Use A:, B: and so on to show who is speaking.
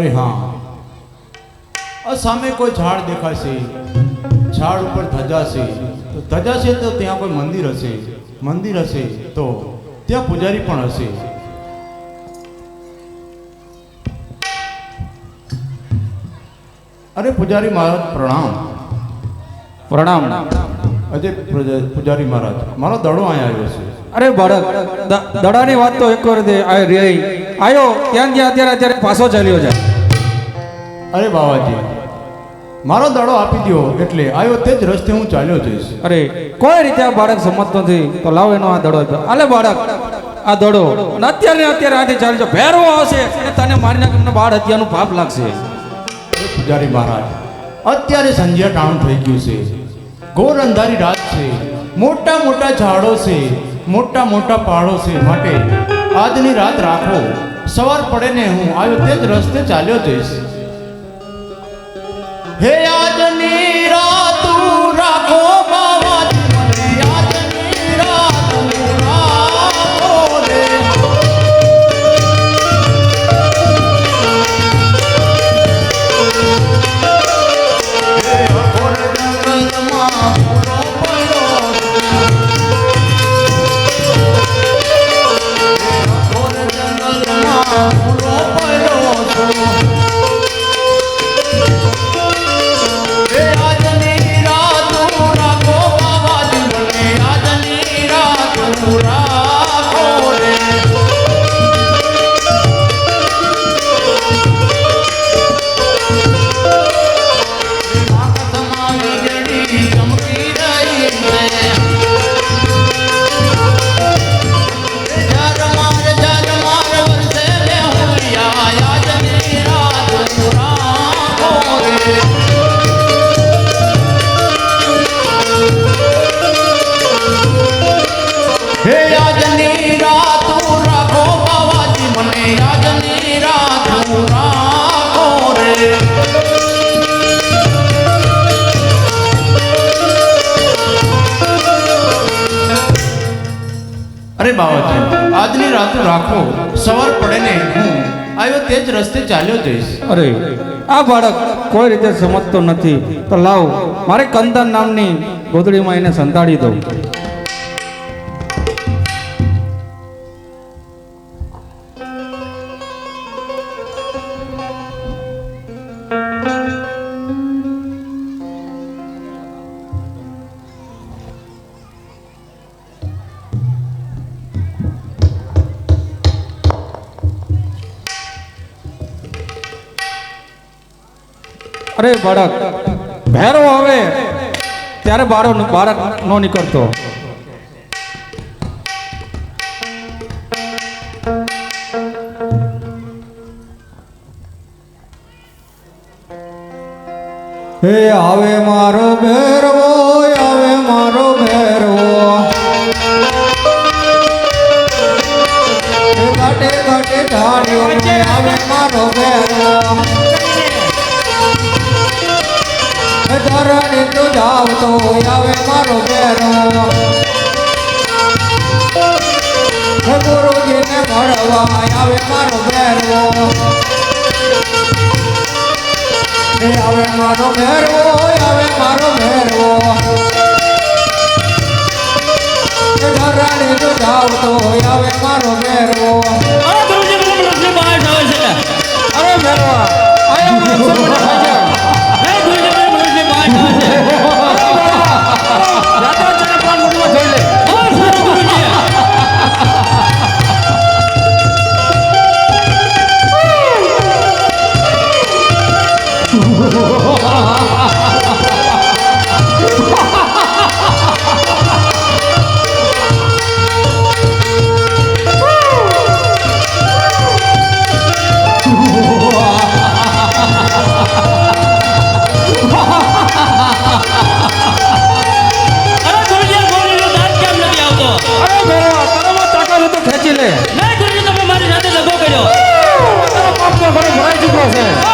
A: અરે હા. સામે કોઈ ઝાડ દેખાશે ઝાડ ઉપર ધજા છે તો ધજા છે તો ત્યાં કોઈ મંદિર હશે મંદિર હશે તો ત્યાં પૂજારી પણ હશે. અરે પૂજારી મહારાજ પ્રણામ.
B: પ્રણામ.
A: અજય પૂજારી મહારાજ મારો દડો અહીંયા આવ્યો છે.
B: અરે બાળક દડાની વાત તો એક વાર આયો ત્યાં જ્યાં અત્યારે અત્યારે પાછો ચાલ્યો છે
A: અરે બાવાજી મારો દાડો આપી દો એટલે આવ્યો તે જ રસ્તે હું ચાલ્યો જઈશ.
B: અરે કોઈ રીતે આ બાળક સમજતો નથી. તો લાવ એનો આ દડો. આલે બાળક આ દડો. અને અત્યારે અત્યારે આથી ચાલજો. ભેરવો આવશે અને તને મારી નાખી એમને બાળ હત્યાનું પાપ લાગશે.
A: પૂજારી મહારાજ અત્યારે સંધ્યા ટાણું થઈ ગયું છે. ઘોર અંધારી રાત છે. મોટા મોટા ઝાડો છે. મોટા મોટા પહાડો છે. માટે આજની રાત રાખો. સવાર પડે ને હું આવ્યો તે જ રસ્તે ચાલ્યો જઈશ. હે આજની રાત રાખો અરે બાવાજી, આજની રાત રાખો. સવાર પડે ને હું આવ્યો તે જ રસ્તે ચાલ્યો જઈશ.
B: અરે, આ બાળક કોઈ રીતે સમજતો નથી. તો લાવ, મારે કંદન નામની ગોદડીમાં એને સંતાડી દઉં. અરે બાળક, ભેરો આવે, ત્યારે બારો બાળક નો નીકળતો. હે આવે મારો ભેરવો આવે મારો ભેરવો. ઘાટે ઘાટે ઢાળ્યો આવે મારો ભેરવો. ધરણી તુજાવતો આવે મારો ઘેરો. ગુરુજીને મળવા આવે મારો ઘેરો. આવે મારો ઘેરો આવે મારો ઘેરો. ધરણી તુજાવતો આવે મારો ઘેરો. છે.